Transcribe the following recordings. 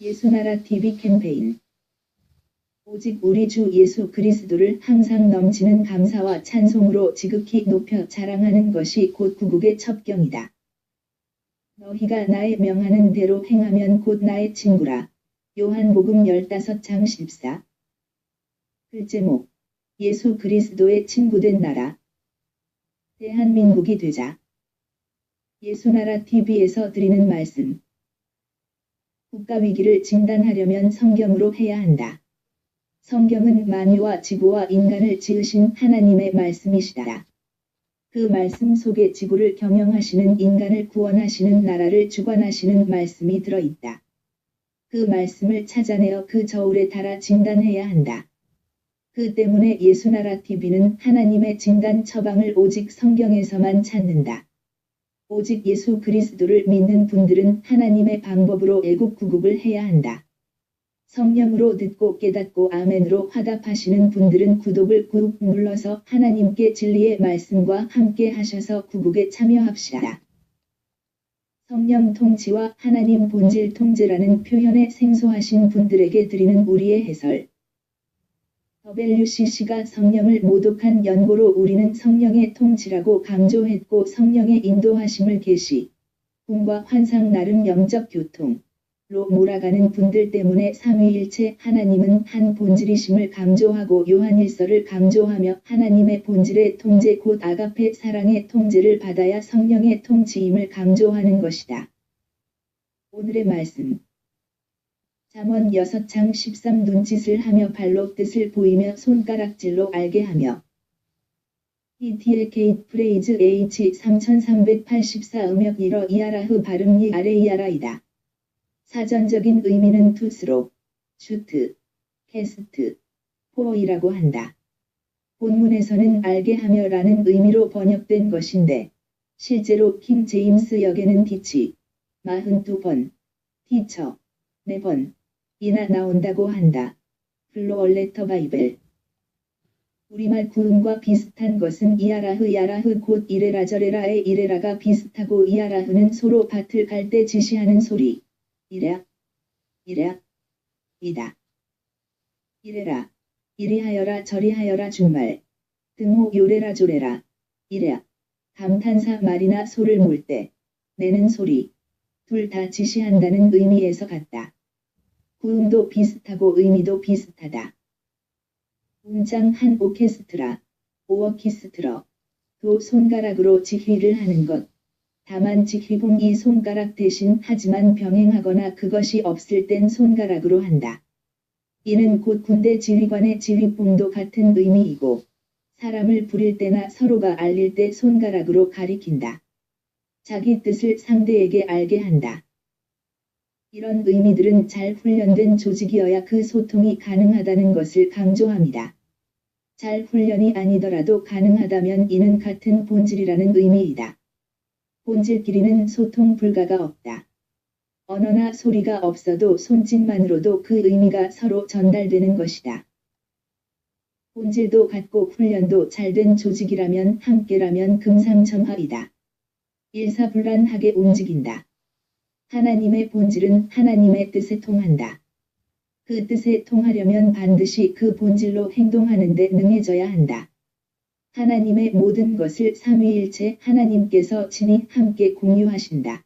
예수나라 TV 캠페인. 오직 우리 주 예수 그리스도를 항상 넘치는 감사와 찬송으로 지극히 높여 자랑하는 것이 곧 구국의 첩경이다. 너희가 나의 명하는 대로 행하면 곧 나의 친구라. 요한복음 15장 14 글제목 예수 그리스도의 친구된 나라. 대한민국이 되자. 예수나라 TV에서 드리는 말씀 국가 위기를 진단하려면 성경으로 해야 한다. 성경은 만유와 지구와 인간을 지으신 하나님의 말씀이시다. 그 말씀 속에 지구를 경영하시는 인간을 구원하시는 나라를 주관하시는 말씀이 들어있다. 그 말씀을 찾아내어 그 저울에 달아 진단해야 한다. 그 때문에 예수나라 TV는 하나님의 진단 처방을 오직 성경에서만 찾는다. 오직 예수 그리스도를 믿는 분들은 하나님의 방법으로 애국 구국을 해야 한다. 성령으로 듣고 깨닫고 아멘으로 화답하시는 분들은 구독을 꾹 눌러서 하나님께 진리의 말씀과 함께 하셔서 구국에 참여합시다. 성령 통치와 하나님 본질 통제라는 표현에 생소하신 분들에게 드리는 우리의 해설. WCC가 성령을 모독한 연고로 우리는 성령의 통치라고 강조했고 성령의 인도하심을 계시, 꿈과 환상 나름 영적 교통, 로 몰아가는 분들 때문에 삼위일체 하나님은 한 본질이심을 강조하고 요한일서를 강조하며 하나님의 본질의 통제 곧 아가페 사랑의 통제를 받아야 성령의 통치임을 강조하는 것이다. 오늘의 말씀 잠언 6장 13 눈짓을 하며 발로 뜻을 보이며 손가락질로 알게 하며 ETL 게이트 프레이즈 H 3384 음역 1어 이아라흐 발음 이 아래 이아라이다. 사전적인 의미는 투스로, 슈트, 캐스트, 포어이라고 한다. 본문에서는 알게 하며 라는 의미로 번역된 것인데, 실제로 킹 제임스 역에는 디치, 42번, 티처, 4번, 이나 나온다고 한다. 플로얼 레터 바이벨 우리말 구음과 비슷한 것은 이아라흐 야라흐 곧 이레라 저레라의 이레라가 비슷하고 이아라흐는 서로 밭을 갈 때 지시하는 소리. 이래, 이래, 이다. 이래라, 이리하여라 저리하여라 준말, 등호 요래라 조래라, 이래, 감탄사 말이나 소를 몰 때, 내는 소리, 둘 다 지시한다는 의미에서 같다. 구음도 비슷하고 의미도 비슷하다. 문장 한 오케스트라, 오어키스트러, 도 손가락으로 지휘를 하는 것, 다만 지휘봉이 손가락 대신 하지만 병행하거나 그것이 없을 땐 손가락으로 한다. 이는 곧 군대 지휘관의 지휘봉도 같은 의미이고 사람을 부릴 때나 서로가 알릴 때 손가락으로 가리킨다. 자기 뜻을 상대에게 알게 한다. 이런 의미들은 잘 훈련된 조직이어야 그 소통이 가능하다는 것을 강조합니다. 잘 훈련이 아니더라도 가능하다면 이는 같은 본질이라는 의미이다. 본질끼리는 소통 불가가 없다. 언어나 소리가 없어도 손짓만으로도 그 의미가 서로 전달되는 것이다. 본질도 같고 훈련도 잘 된 조직이라면 함께라면 금상첨화이다. 일사불란하게 움직인다. 하나님의 본질은 하나님의 뜻에 통한다. 그 뜻에 통하려면 반드시 그 본질로 행동하는 데 능해져야 한다. 하나님의 모든 것을 삼위일체 하나님께서 친히 함께 공유하신다.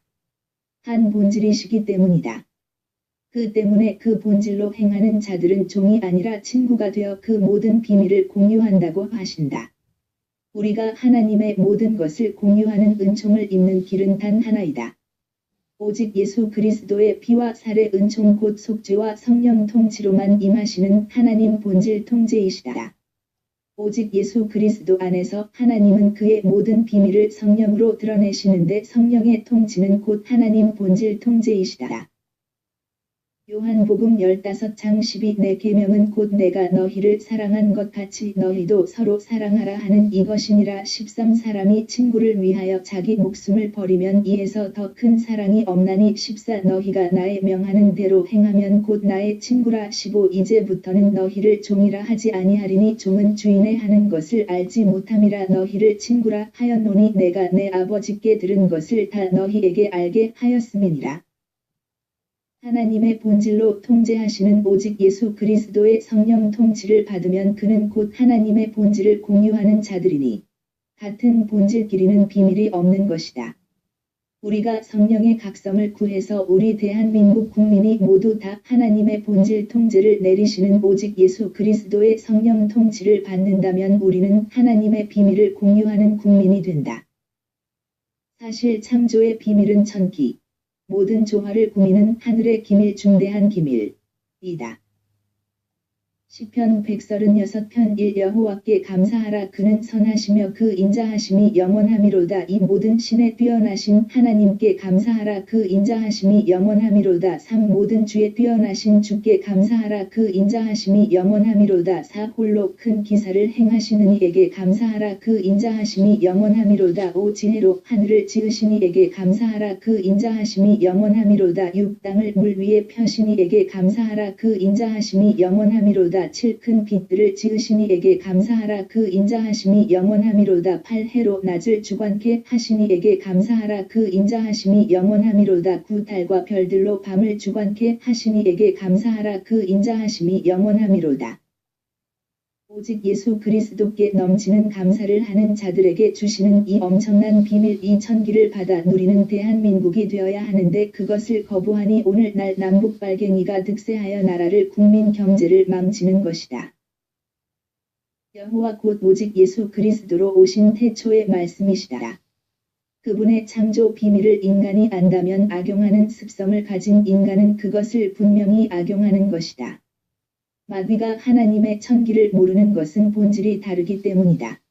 한 본질이시기 때문이다. 그 때문에 그 본질로 행하는 자들은 종이 아니라 친구가 되어 그 모든 비밀을 공유한다고 하신다. 우리가 하나님의 모든 것을 공유하는 은총을 입는 길은 단 하나이다. 오직 예수 그리스도의 피와 살의 은총 곧 속죄와 성령 통치로만 임하시는 하나님 본질 통제이시다. 오직 예수 그리스도 안에서 하나님은 그의 모든 비밀을 성령으로 드러내시는데 성령의 통치는 곧 하나님 본질 통제이시다. 요한복음 15장 12 내 계명은 곧 내가 너희를 사랑한 것 같이 너희도 서로 사랑하라 하는 이것이니라. 13 사람이 친구를 위하여 자기 목숨을 버리면 이에서 더 큰 사랑이 없나니 14 너희가 나의 명하는 대로 행하면 곧 나의 친구라. 15 이제부터는 너희를 종이라 하지 아니하리니 종은 주인의 하는 것을 알지 못함이라. 너희를 친구라 하였노니 내가 내 아버지께 들은 것을 다 너희에게 알게 하였음이니라. 하나님의 본질로 통제하시는 오직 예수 그리스도의 성령 통치를 받으면 그는 곧 하나님의 본질을 공유하는 자들이니 같은 본질끼리는 비밀이 없는 것이다. 우리가 성령의 각성을 구해서 우리 대한민국 국민이 모두 다 하나님의 본질 통제를 내리시는 오직 예수 그리스도의 성령 통치를 받는다면 우리는 하나님의 비밀을 공유하는 국민이 된다. 사실 창조의 비밀은 천기, 모든 조화를 꾸미는 하늘의 기밀 중대한 기밀이다. 시편 136편 1 여호와께 감사하라. 그는 선하시며 그 인자하심이 영원하미로다. 이 모든 신에 뛰어나신 하나님께 감사하라. 그 인자하심이 영원하미로다. 3 모든 주에 뛰어나신 주께 감사하라. 그 인자하심이 영원하미로다. 4 홀로 큰 기사를 행하시는 이에게 감사하라. 그 인자하심이 영원하미로다. 5 지혜로 하늘을 지으신 이에게 감사하라. 그 인자하심이 영원하미로다. 6 땅을 물 위에 펴신 이에게 감사하라. 그 인자하심이 영원하미로다 7큰 빛들을 지으신 이에게 감사하라. 그 인자하심이 영원하미로다. 8해로 낮을 주관케 하신 이에게 감사하라. 그 인자하심이 영원하미로다. 9달과 별들로 밤을 주관케 하신 이에게 감사하라. 그 인자하심이 영원하미로다. 오직 예수 그리스도께 넘치는 감사를 하는 자들에게 주시는 이 엄청난 비밀 이 천기를 받아 누리는 대한민국이 되어야 하는데 그것을 거부하니 오늘날 남북 빨갱이가 득세하여 나라를 국민 경제를 망치는 것이다. 여호와 곧 오직 예수 그리스도로 오신 태초의 말씀이시다. 그분의 창조 비밀을 인간이 안다면 악용하는 습성을 가진 인간은 그것을 분명히 악용하는 것이다. 마귀가 하나님의 천기를 모르는 것은 본질이 다르기 때문이다.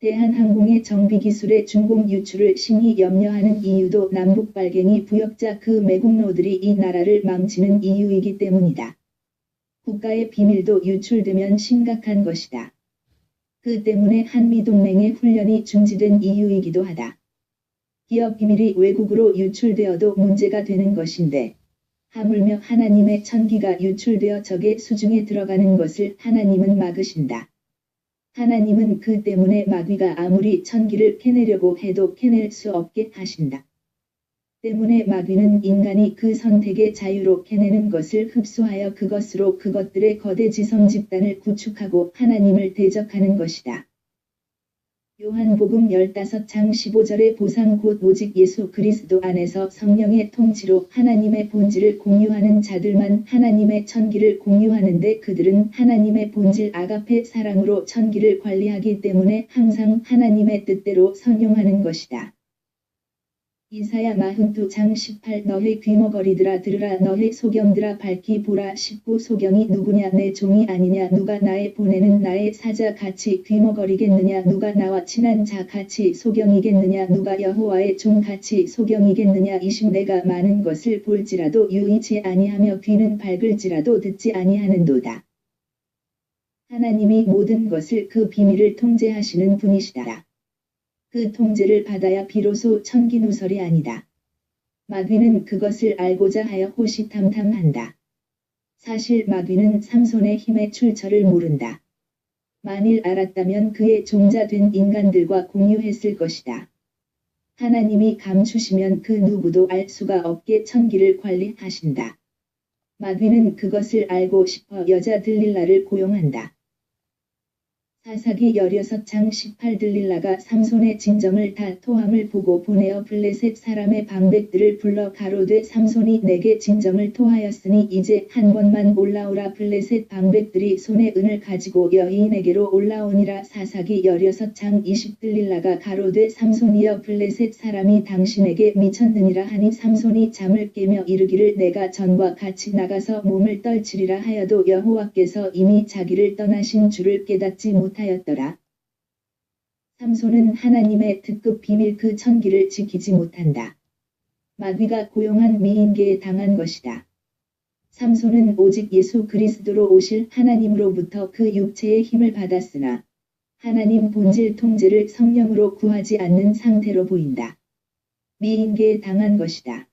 대한항공의 정비기술의 중공 유출을 심히 염려하는 이유도 남북 발갱이 부역자 그 매국노들이 이 나라를 망치는 이유이기 때문이다. 국가의 비밀도 유출되면 심각한 것이다. 그 때문에 한미동맹의 훈련이 중지된 이유이기도 하다. 기업 비밀이 외국으로 유출되어도 문제가 되는 것인데 하물며 하나님의 천기가 유출되어 적의 수중에 들어가는 것을 하나님은 막으신다. 하나님은 그 때문에 마귀가 아무리 천기를 캐내려고 해도 캐낼 수 없게 하신다. 때문에 마귀는 인간이 그 선택의 자유로 캐내는 것을 흡수하여 그것으로 그것들의 거대 지성 집단을 구축하고 하나님을 대적하는 것이다. 요한복음 15장 15절의 보상 곧 오직 예수 그리스도 안에서 성령의 통치로 하나님의 본질을 공유하는 자들만 하나님의 천기를 공유하는데 그들은 하나님의 본질 아가페 사랑으로 천기를 관리하기 때문에 항상 하나님의 뜻대로 선용하는 것이다. 이사야 마흔두 장 18 너희 귀머거리들아 들으라 너희 소경들아 밝히 보라 19 소경이 누구냐 내 종이 아니냐 누가 나의 보내는 나의 사자 같이 귀머거리겠느냐 누가 나와 친한 자 같이 소경이겠느냐 누가 여호와의 종 같이 소경이겠느냐 이심 내가 많은 것을 볼지라도 유의치 아니하며 귀는 밝을지라도 듣지 아니하는도다. 하나님이 모든 것을 그 비밀을 통제하시는 분이시다. 그 통제를 받아야 비로소 천기누설이 아니다. 마귀는 그것을 알고자 하여 호시탐탐한다. 사실 마귀는 삼손의 힘의 출처를 모른다. 만일 알았다면 그의 종자된 인간들과 공유했을 것이다. 하나님이 감추시면 그 누구도 알 수가 없게 천기를 관리하신다. 마귀는 그것을 알고 싶어 여자 들릴라를 고용한다. 사사기 16장 18 들릴라가 삼손의 진정을 다 토함을 보고 보내어 블레셋 사람의 방백들을 불러 가로되 삼손이 내게 진정을 토하였으니 이제 한 번만 올라오라. 블레셋 방백들이 손에 은을 가지고 여인에게로 올라오니라. 사사기 16장 20 들릴라가 가로되 삼손이여 블레셋 사람이 당신에게 미쳤느니라 하니 삼손이 잠을 깨며 이르기를 내가 전과 같이 나가서 몸을 떨치리라 하여도 여호와께서 이미 자기를 떠나신 줄을 깨닫지 못 못하였더라. 삼손은 하나님의 특급 비밀 그 천기를 지키지 못한다. 마귀가 고용한 미인계에 당한 것이다. 삼손은 오직 예수 그리스도로 오실 하나님으로부터 그 육체의 힘을 받았으나 하나님 본질 통제를 성령으로 구하지 않는 상태로 보인다. 미인계에 당한 것이다.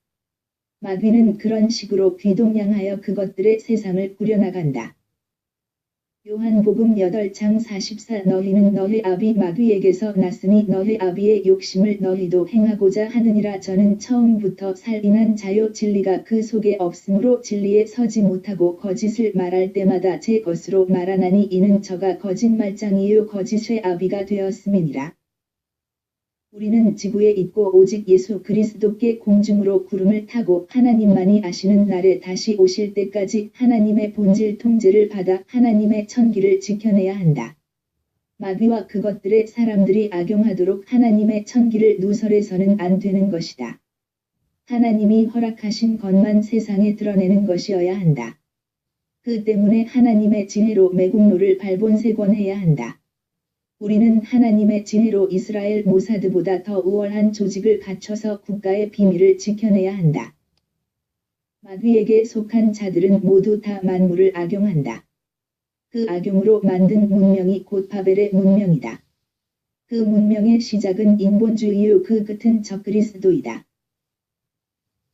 마귀는 그런 식으로 귀동냥하여 그것들의 세상을 꾸려나간다. 요한복음 8장 44 너희는 너희 아비 마귀에게서 났으니 너희 아비의 욕심을 너희도 행하고자 하느니라 저는 처음부터 살인한 자요 진리가 그 속에 없으므로 진리에 서지 못하고 거짓을 말할 때마다 제 것으로 말하나니 이는 저가 거짓말장이요 거짓의 아비가 되었음이니라. 우리는 지구에 있고 오직 예수 그리스도께 공중으로 구름을 타고 하나님만이 아시는 날에 다시 오실 때까지 하나님의 본질 통제를 받아 하나님의 천기를 지켜내야 한다. 마귀와 그것들의 사람들이 악용하도록 하나님의 천기를 누설해서는 안 되는 것이다. 하나님이 허락하신 것만 세상에 드러내는 것이어야 한다. 그 때문에 하나님의 지혜로 매국노를 발본색원해야 한다. 우리는 하나님의 지혜로 이스라엘 모사드보다 더 우월한 조직을 갖춰서 국가의 비밀을 지켜내야 한다. 마귀에게 속한 자들은 모두 다 만물을 악용한다. 그 악용으로 만든 문명이 곧 바벨의 문명이다. 그 문명의 시작은 인본주의요 그 끝은 적그리스도이다.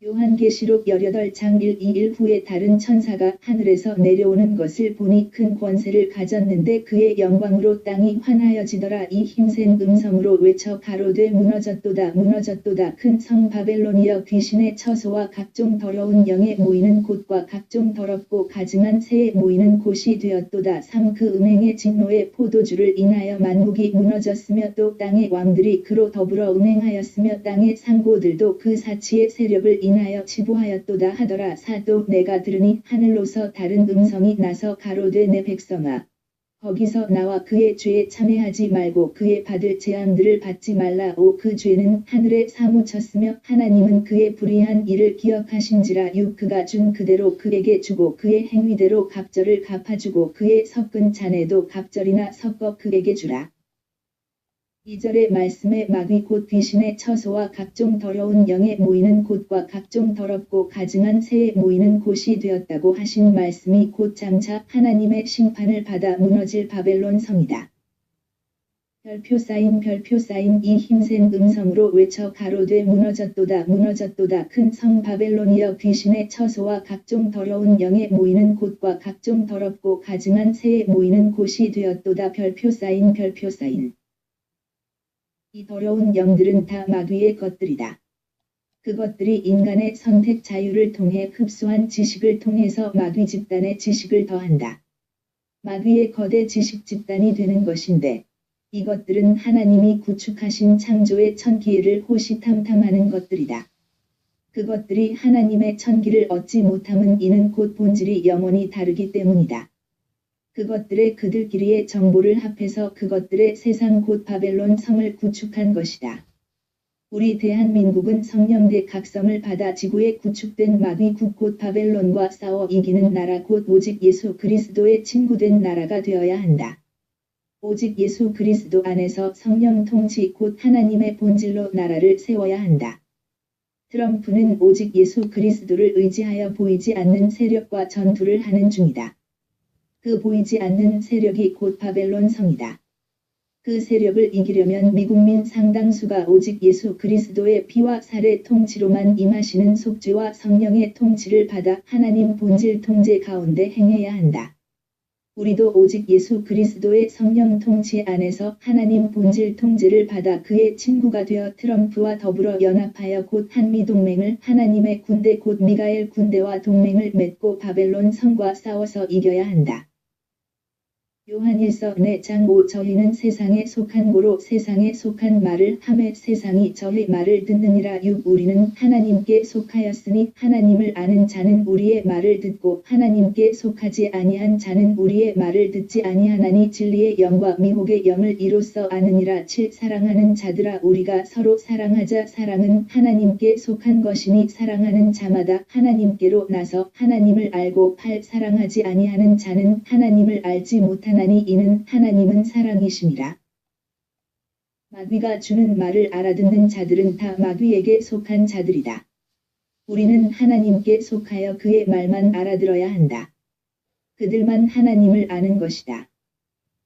요한계시록 18장 1, 2일 후에 다른 천사가 하늘에서 내려오는 것을 보니 큰 권세를 가졌는데 그의 영광으로 땅이 환하여지더라. 이 힘센 음성으로 외쳐 가로되 무너졌도다. 무너졌도다. 큰 성 바벨론이여 귀신의 처소와 각종 더러운 영에 모이는 곳과 각종 더럽고 가증한 새에 모이는 곳이 되었도다. 3. 그 은행의 진노의 포도주를 인하여 만국이 무너졌으며 또 땅의 왕들이 그로 더불어 은행하였으며 땅의 상고들도 그 사치의 세력을 인 하여 인하여 치부하였도다 하더라. 사도 내가 들으니 하늘로서 다른 음성이 나서 가로되 내 백성아. 거기서 나와 그의 죄에 참여하지 말고 그의 받을 재앙들을 받지 말라. 오 그 죄는 하늘에 사무쳤으며 하나님은 그의 불의한 일을 기억하신지라. 육 그가 준 그대로 그에게 주고 그의 행위대로 갑절을 갚아주고 그의 섞은 잔에도 갑절이나 섞어 그에게 주라. 2절의 말씀에 마귀 곧 귀신의 처소와 각종 더러운 영에 모이는 곳과 각종 더럽고 가증한 새에 모이는 곳이 되었다고 하신 말씀이 곧 장차 하나님의 심판을 받아 무너질 바벨론 성이다. 별표 쌓인 별표 쌓인 이 힘센 음성으로 외쳐 가로되 무너졌도다 무너졌도다. 큰 성 바벨론이여 귀신의 처소와 각종 더러운 영에 모이는 곳과 각종 더럽고 가증한 새에 모이는 곳이 되었도다. 별표 쌓인 별표 쌓인 이 더러운 영들은 다 마귀의 것들이다. 그것들이 인간의 선택 자유를 통해 흡수한 지식을 통해서 마귀 집단의 지식을 더한다. 마귀의 거대 지식 집단이 되는 것인데 이것들은 하나님이 구축하신 창조의 천기를 호시탐탐하는 것들이다. 그것들이 하나님의 천기를 얻지 못함은 이는 곧 본질이 영원히 다르기 때문이다. 그것들의 그들끼리의 정보를 합해서 그것들의 세상 곧 바벨론 성을 구축한 것이다. 우리 대한민국은 성령대 각성을 받아 지구에 구축된 마귀국 곧 바벨론과 싸워 이기는 나라 곧 오직 예수 그리스도의 친구된 나라가 되어야 한다. 오직 예수 그리스도 안에서 성령 통치 곧 하나님의 본질로 나라를 세워야 한다. 트럼프는 오직 예수 그리스도를 의지하여 보이지 않는 세력과 전투를 하는 중이다. 그 보이지 않는 세력이 곧 바벨론 성이다. 그 세력을 이기려면 미국민 상당수가 오직 예수 그리스도의 피와 살의 통치로만 임하시는 속죄와 성령의 통치를 받아 하나님 본질 통제 가운데 행해야 한다. 우리도 오직 예수 그리스도의 성령 통치 안에서 하나님 본질 통제를 받아 그의 친구가 되어 트럼프와 더불어 연합하여 곧 한미 동맹을 하나님의 군대 곧 미가엘 군대와 동맹을 맺고 바벨론 성과 싸워서 이겨야 한다. 요한일서 내장 5 저희는 세상에 속한 고로 세상에 속한 말을 함에 세상이 저희 말을 듣느니라. 6 우리는 하나님께 속하였으니 하나님을 아는 자는 우리의 말을 듣고 하나님께 속하지 아니한 자는 우리의 말을 듣지 아니하나니 진리의 영과 미혹의 영을 이로써 아느니라. 7 사랑하는 자들아 우리가 서로 사랑하자. 사랑은 하나님께 속한 것이니 사랑하는 자마다 하나님께로 나서 하나님을 알고 8 사랑하지 아니하는 자는 하나님을 알지 못한 하나니 이는 하나님은 사랑이심이라. 마귀가 주는 말을 알아듣는 자들은 다 마귀에게 속한 자들이다. 우리는 하나님께 속하여 그의 말만 알아들어야 한다. 그들만 하나님을 아는 것이다.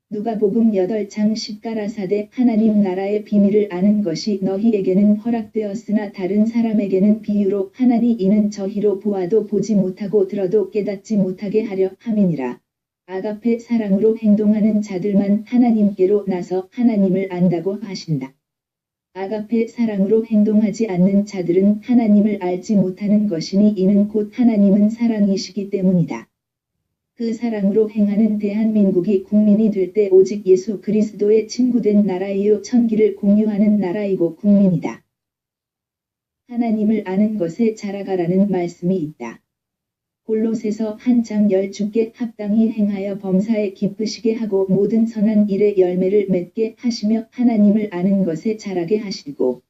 누가복음 8장 10가라사대 하나님 나라의 비밀을 아는 것이 너희에게는 허락되었으나 다른 사람에게는 비유로 하나니 이는 저희로 보아도 보지 못하고 들어도 깨닫지 못하게 하려 함이니라. 아가페 사랑으로 행동하는 자들만 하나님께로 나서 하나님을 안다고 하신다. 아가페 사랑으로 행동하지 않는 자들은 하나님을 알지 못하는 것이니 이는 곧 하나님은 사랑이시기 때문이다. 그 사랑으로 행하는 대한민국이 국민이 될 때 오직 예수 그리스도의 친구된 나라이요 천기를 공유하는 나라이고 국민이다. 하나님을 아는 것에 자라가라는 말씀이 있다. 골로새서 한 장 열 주께 합당히 행하여 범사에 기쁘시게 하고 모든 선한 일의 열매를 맺게 하시며 하나님을 아는 것에 자라게 하시고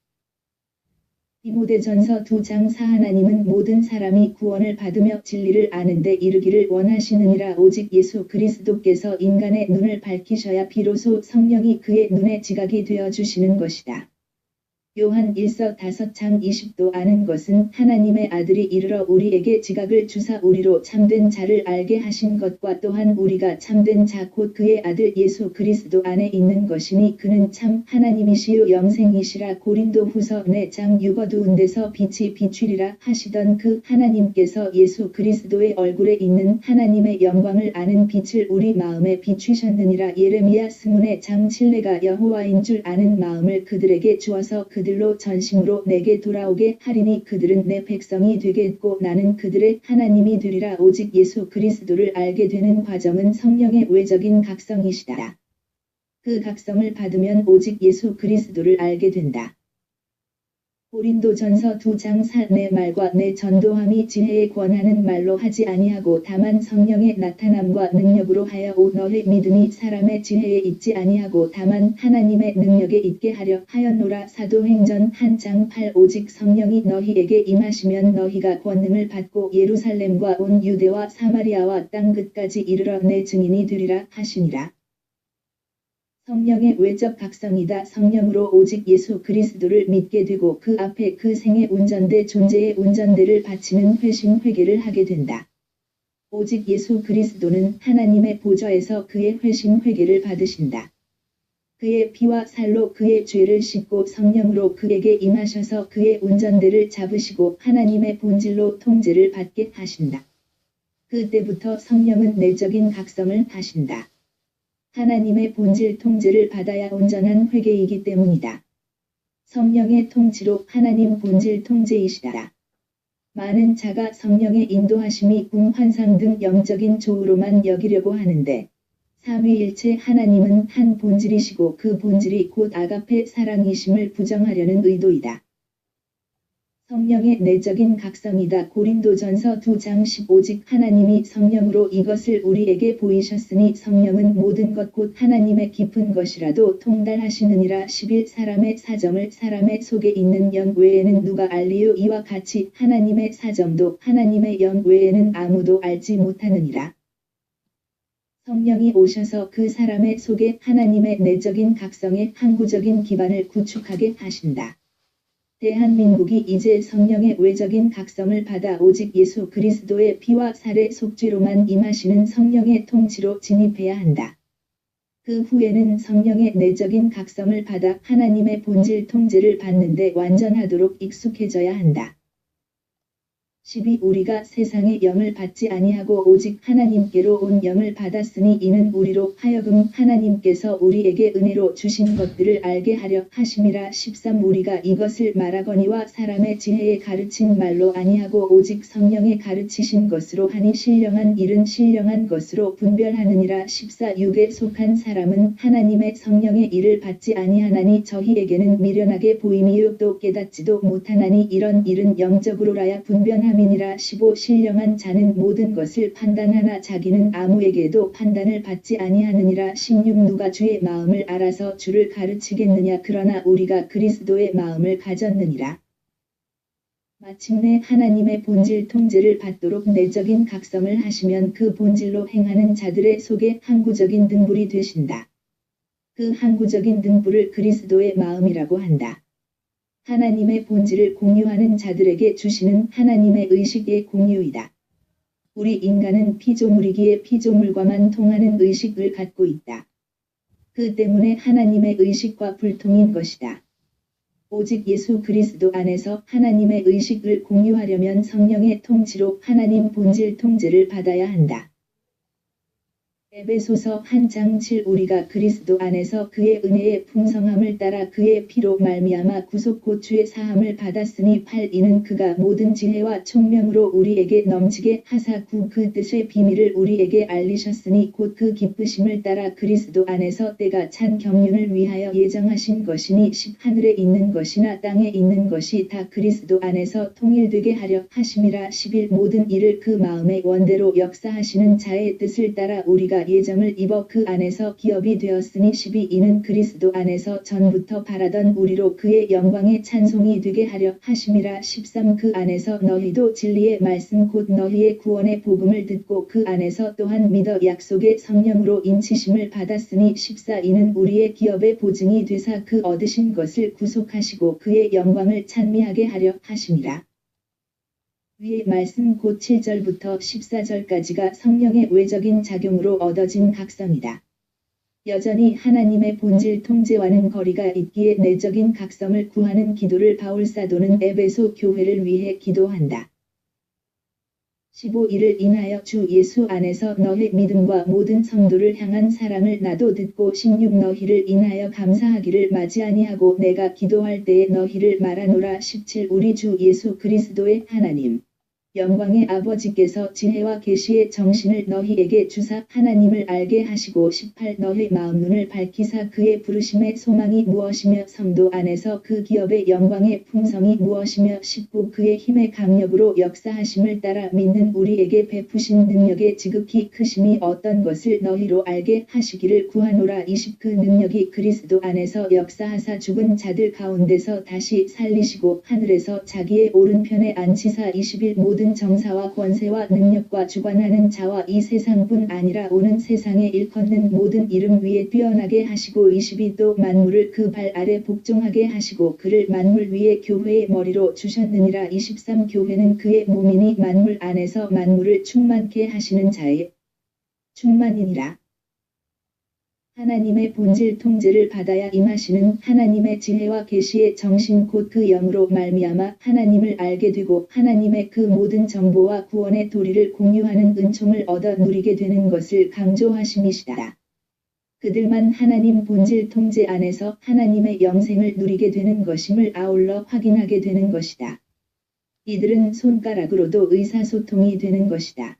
디모데전서 두 장 사 하나님은 모든 사람이 구원을 받으며 진리를 아는데 이르기를 원하시느니라 오직 예수 그리스도께서 인간의 눈을 밝히셔야 비로소 성령이 그의 눈에 지각이 되어 주시는 것이다. 요한 1서 5장 20도 아는 것은 하나님의 아들이 이르러 우리에게 지각을 주사 우리로 참된 자를 알게 하신 것과 또한 우리가 참된 자 곧 그의 아들 예수 그리스도 안에 있는 것이니 그는 참 하나님이시요 영생이시라 고린도 후서 4장 6어두운 데서 빛이 비추리라 하시던 그 하나님께서 예수 그리스도의 얼굴에 있는 하나님의 영광을 아는 빛을 우리 마음에 비추셨느니라 예레미야 스문의 장 7내가 여호와인 줄 아는 마음을 그들에게 주어서 그 그들로 전심으로 내게 돌아오게 하리니 그들은 내 백성이 되겠고 나는 그들의 하나님이 되리라 오직 예수 그리스도를 알게 되는 과정은 성령의 외적인 각성이시다. 그 각성을 받으면 오직 예수 그리스도를 알게 된다. 고린도전서 두장사내 말과 내 전도함이 지혜에 권하는 말로 하지 아니하고 다만 성령의 나타남과 능력으로 하여 오 너의 믿음이 사람의 지혜에 있지 아니하고 다만 하나님의 능력에 있게 하려 하였노라 사도행전 한 장 8 오직 성령이 너희에게 임하시면 너희가 권능을 받고 예루살렘과 온 유대와 사마리아와 땅 끝까지 이르러 내 증인이 되리라 하시니라. 성령의 외적 각성이다. 성령으로 오직 예수 그리스도를 믿게 되고 그 앞에 그 생의 운전대 존재의 운전대를 바치는 회심 회개를 하게 된다. 오직 예수 그리스도는 하나님의 보좌에서 그의 회심 회개를 받으신다. 그의 피와 살로 그의 죄를 씻고 성령으로 그에게 임하셔서 그의 운전대를 잡으시고 하나님의 본질로 통제를 받게 하신다. 그때부터 성령은 내적인 각성을 하신다. 하나님의 본질 통제를 받아야 온전한 회개이기 때문이다. 성령의 통치로 하나님 본질 통제이시다. 많은 자가 성령의 인도하심이 꿈 환상 등 영적인 조우로만 여기려고 하는데 삼위일체 하나님은 한 본질이시고 그 본질이 곧 아가페 사랑이심을 부정하려는 의도이다. 성령의 내적인 각성이다. 고린도전서 2장 15직 하나님이 성령으로 이것을 우리에게 보이셨으니 성령은 모든 것 곧 하나님의 깊은 것이라도 통달하시느니라 11 사람의 사정을 사람의 속에 있는 영 외에는 누가 알리요 이와 같이 하나님의 사정도 하나님의 영 외에는 아무도 알지 못하느니라. 성령이 오셔서 그 사람의 속에 하나님의 내적인 각성의 항구적인 기반을 구축하게 하신다. 대한민국이 이제 성령의 외적인 각성을 받아 오직 예수 그리스도의 피와 살의 속죄로만 임하시는 성령의 통치로 진입해야 한다. 그 후에는 성령의 내적인 각성을 받아 하나님의 본질 통제를 받는데 완전하도록 익숙해져야 한다. 12 우리가 세상의 영을 받지 아니하고 오직 하나님께로 온 영을 받았으니 이는 우리로 하여금 하나님께서 우리에게 은혜로 주신 것들을 알게 하려 하심이라 13 우리가 이것을 말하거니와 사람의 지혜에 가르친 말로 아니하고 오직 성령에 가르치신 것으로 하니 신령한 일은 신령한 것으로 분별하느니라 14 육에 속한 사람은 하나님의 성령의 일을 받지 아니하나니 저희에게는 미련하게 보임이요 또 깨닫지도 못하나니 이런 일은 영적으로라야 분별함 사람이니라 15 신령한 자는 모든 것을 판단하나 자기는 아무에게도 판단을 받지 아니하느니라 16 누가 주의 마음을 알아서 주를 가르치겠느냐 그러나 우리가 그리스도의 마음을 가졌느니라. 마침내 하나님의 본질 통제를 받도록 내적인 각성을 하시면 그 본질로 행하는 자들의 속에 항구적인 등불이 되신다. 그 항구적인 등불을 그리스도의 마음이라고 한다. 하나님의 본질을 공유하는 자들에게 주시는 하나님의 의식의 공유이다. 우리 인간은 피조물이기에 피조물과만 통하는 의식을 갖고 있다. 그 때문에 하나님의 의식과 불통인 것이다. 오직 예수 그리스도 안에서 하나님의 의식을 공유하려면 성령의 통치로 하나님 본질 통제를 받아야 한다. 에베소서 한 장 7 우리가 그리스도 안에서 그의 은혜의 풍성함을 따라 그의 피로 말미암아 구속 고추의 사함을 받았으니 8 이는 그가 모든 지혜와 총명으로 우리에게 넘치게 하사 구그 뜻의 비밀을 우리에게 알리셨으니 곧 그 기쁘심을 따라 그리스도 안에서 때가 찬 경륜을 위하여 예정하신 것이니 10 하늘에 있는 것이나 땅에 있는 것이 다 그리스도 안에서 통일되게 하려 하심이라 11 모든 일을 그 마음의 원대로 역사하시는 자의 뜻을 따라 우리가 예정을 입어 그 안에서 기업이 되었으니 12 이는 그리스도 안에서 전부터 바라던 우리로 그의 영광의 찬송이 되게 하려 하심이라 13 그 안에서 너희도 진리의 말씀 곧 너희의 구원의 복음을 듣고 그 안에서 또한 믿어 약속의 성령으로 인치심을 받았으니 14 이는 우리의 기업의 보증이 되사 그 얻으신 것을 구속하시고 그의 영광을 찬미하게 하려 하심이라. 위의 말씀 곧 7절부터 14절까지가 성령의 외적인 작용으로 얻어진 각성이다. 여전히 하나님의 본질 통제와는 거리가 있기에 내적인 각성을 구하는 기도를 바울 사도는 에베소 교회를 위해 기도한다. 15 이를 인하여 주 예수 안에서 너희 믿음과 모든 성도를 향한 사랑을 나도 듣고 16 너희를 인하여 감사하기를 맞이 아니하고 내가 기도할 때에 너희를 말하노라 17 우리 주 예수 그리스도의 하나님 영광의 아버지께서 지혜와 계시의 정신을 너희에게 주사 하나님을 알게 하시고 18 너희 마음 눈을 밝히사 그의 부르심의 소망이 무엇이며 성도 안에서 그 기업의 영광의 풍성이 무엇이며 19 그의 힘의 강력으로 역사하심을 따라 믿는 우리에게 베푸신 능력의 지극히 크심이 어떤 것을 너희로 알게 하시기를 구하노라. 20 그 능력이 그리스도 안에서 역사하사 죽은 자들 가운데서 다시 살리시고 하늘에서 자기의 오른편에 앉히사 21 모든 모든 정사와 권세와 능력과 주관하는 자와 이 세상뿐 아니라 오는 세상에 일컫는 모든 이름 위에 뛰어나게 하시고 22도 만물을 그 발 아래 복종하게 하시고 그를 만물 위에 교회의 머리로 주셨느니라 23 교회는 그의 몸이니 만물 안에서 만물을 충만케 하시는 자의 충만이니라. 하나님의 본질 통제를 받아야 임하시는 하나님의 지혜와 계시의 정신 곧 그 영으로 말미암아 하나님을 알게 되고 하나님의 그 모든 정보와 구원의 도리를 공유하는 은총을 얻어 누리게 되는 것을 강조하심이시다. 그들만 하나님 본질 통제 안에서 하나님의 영생을 누리게 되는 것임을 아울러 확인하게 되는 것이다. 이들은 손가락으로도 의사소통이 되는 것이다.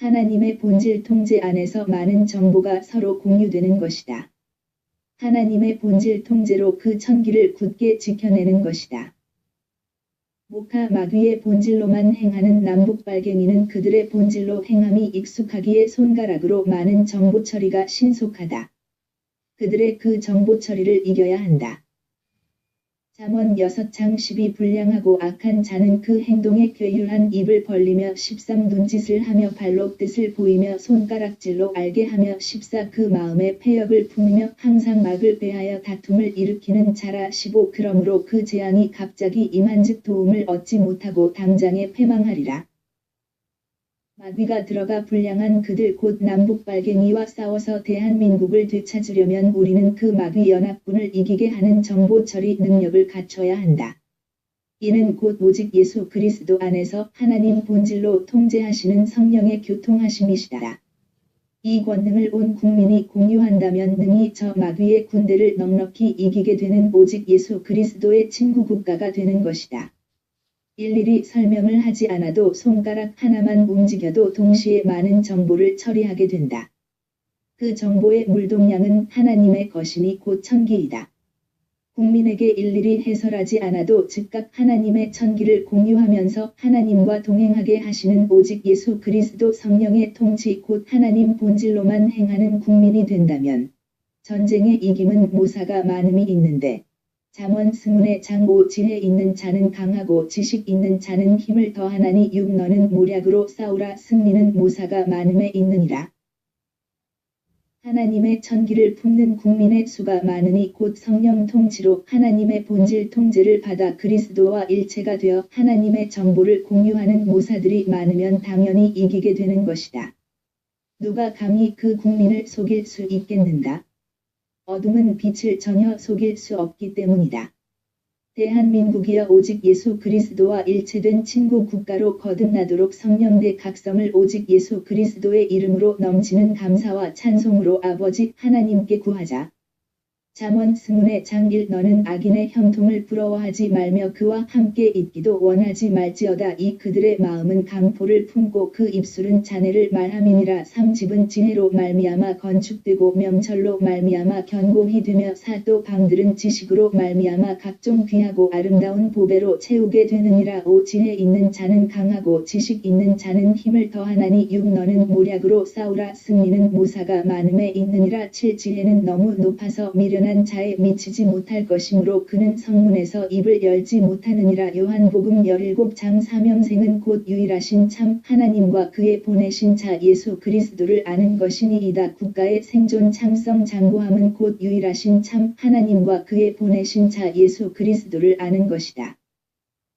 하나님의 본질 통제 안에서 많은 정보가 서로 공유되는 것이다. 하나님의 본질 통제로 그 천기를 굳게 지켜내는 것이다. 모카 마귀의 본질로만 행하는 남북 발갱이는 그들의 본질로 행함이 익숙하기에 손가락으로 많은 정보 처리가 신속하다. 그들의 그 정보 처리를 이겨야 한다. 잠언 6장 12 불량하고 악한 자는 그 행동에 괴율한 입을 벌리며 13 눈짓을 하며 발로 뜻을 보이며 손가락질로 알게 하며 14 그 마음에 폐역을 품으며 항상 막을 배하여 다툼을 일으키는 자라 15 그러므로 그 재앙이 갑자기 임한즉 도움을 얻지 못하고 당장에 패망하리라. 마귀가 들어가 불량한 그들 곧 남북 발갱이와 싸워서 대한민국을 되찾으려면 우리는 그 마귀 연합군을 이기게 하는 정보 처리 능력을 갖춰야 한다. 이는 곧 오직 예수 그리스도 안에서 하나님 본질로 통제하시는 성령의 교통하심이시다. 이 권능을 온 국민이 공유한다면 능히 저 마귀의 군대를 넉넉히 이기게 되는 오직 예수 그리스도의 친구 국가가 되는 것이다. 일일이 설명을 하지 않아도 손가락 하나만 움직여도 동시에 많은 정보를 처리하게 된다. 그 정보의 물동량은 하나님의 것이니 곧 천기이다. 국민에게 일일이 해설하지 않아도 즉각 하나님의 천기를 공유하면서 하나님과 동행하게 하시는 오직 예수 그리스도 성령의 통치 곧 하나님 본질로만 행하는 국민이 된다면 전쟁의 이김은 모사가 많음이 있는데 잠언 스문의 장오 지혜 있는 자는 강하고 지식 있는 자는 힘을 더하나니 육 너는 모략으로 싸우라 승리는 모사가 많음에 있느니라. 하나님의 천기를 품는 국민의 수가 많으니 곧 성령 통치로 하나님의 본질 통제를 받아 그리스도와 일체가 되어 하나님의 정보를 공유하는 모사들이 많으면 당연히 이기게 되는 것이다. 누가 감히 그 국민을 속일 수 있겠는가? 어둠은 빛을 전혀 속일 수 없기 때문이다. 대한민국이여 오직 예수 그리스도와 일체된 친구 국가로 거듭나도록 성령대 각성을 오직 예수 그리스도의 이름으로 넘치는 감사와 찬송으로 아버지 하나님께 구하자. 잠언 스문의 장일 너는 악인의 형통을 부러워하지 말며 그와 함께 있기도 원하지 말지어다. 이 그들의 마음은 강포를 품고 그 입술은 자네를 말함이니라. 삼집은 진해로 말미암아 건축되고 명철로 말미암아 견고히 되며 사또 방들은 지식으로 말미암아 각종 귀하고 아름다운 보배로 채우게 되느니라. 오 진해 있는 자는 강하고 지식 있는 자는 힘을 더하나니 육 너는 모략으로 싸우라. 승리는 모사가 많음에 있느니라. 칠 지혜는 너무 높아서 미련한 자에 미치지 못할 것이므로 그는 성문에서 입을 열지 못하느니라 요한복음 17장 사명생은 곧 유일하신 참 하나님과 그의 보내신 자 예수 그리스도를 아는 것이니이다 국가의 생존 창성 장구함은 곧 유일하신 참 하나님과 그의 보내신 자 예수 그리스도를 아는 것이다.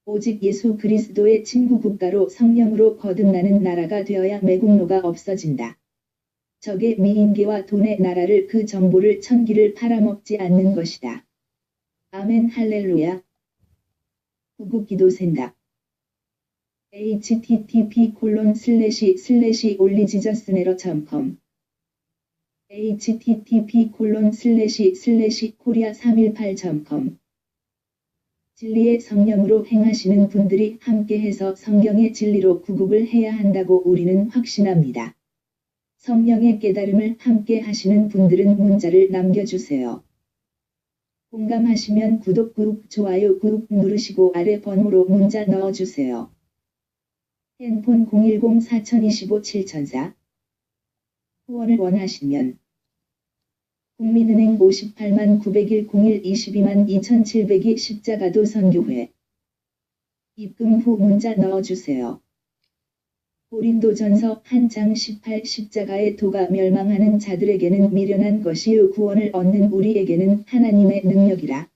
오직 예수 그리스도의 친구 국가로 성령으로 거듭나는 나라가 되어야 매국노가 없어진다. 적의 미인계와 돈의 나라를 그 정보를 천기를 팔아먹지 않는 것이다. 아멘 할렐루야. 구국기도 생각. http 콜론 슬래시 슬래시 올리지저스네러.com http 콜론 슬래시 슬래시 코리아 318.com 진리의 성령으로 행하시는 분들이 함께해서 성경의 진리로 구국을 해야 한다고 우리는 확신합니다. 성령의 깨달음을 함께 하시는 분들은 문자를 남겨주세요. 공감하시면 구독, 구독, 좋아요, 구독 누르시고 아래 번호로 문자 넣어주세요. 핸폰 010-4025-7004 후원을 원하시면 국민은행 58만 901 01 22만 2702 십자가도 선교회 입금 후 문자 넣어주세요. 고린도전서 한 장 18 십자가의 도가 멸망하는 자들에게는 미련한 것이요 구원을 얻는 우리에게는 하나님의 능력이라.